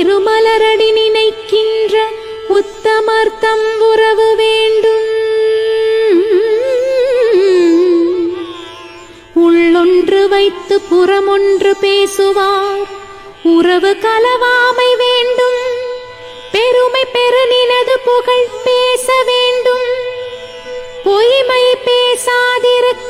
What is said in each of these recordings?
திருமலரடி நினைக்கின்ற உத்தமர்த்தம் உறவு வேண்டும். உள்ளொன்று வைத்து புறமொன்று பேசுவார். உறவு கலவாமை வேண்டும். பெருமை பெருநினது புகழ் பேச வேண்டும். பொய்மை பேசாதிருக்க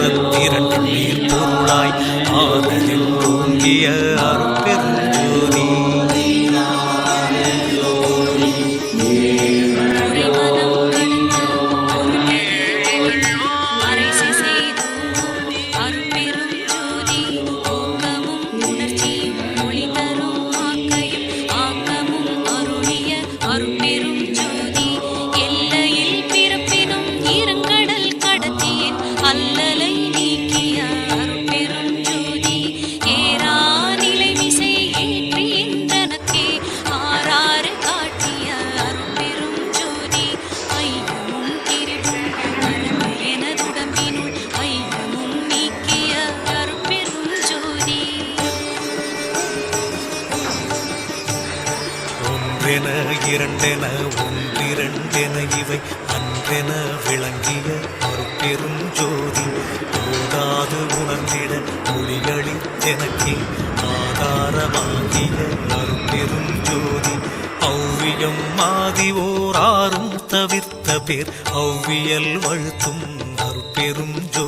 இன்றிக நீர் பொருளாய் ஆதலில் தூங்கிய அருள் ஒன்றென இரண்டென ஒன்றிரண்டென இவை அன்றென விளங்கிய ஒரு பெரும் ஜோதி. போதாது உணர்ந்திட மொழிகளித்தெனக்கே ஆதாரமாகிய ஒரு பெரும் ஜோதி. ஔவியம் மாதி ஓராறும் தவிர்த்த பேர் ஔவியல் வழுத்தும் ஒரு பெரும் ஜோதி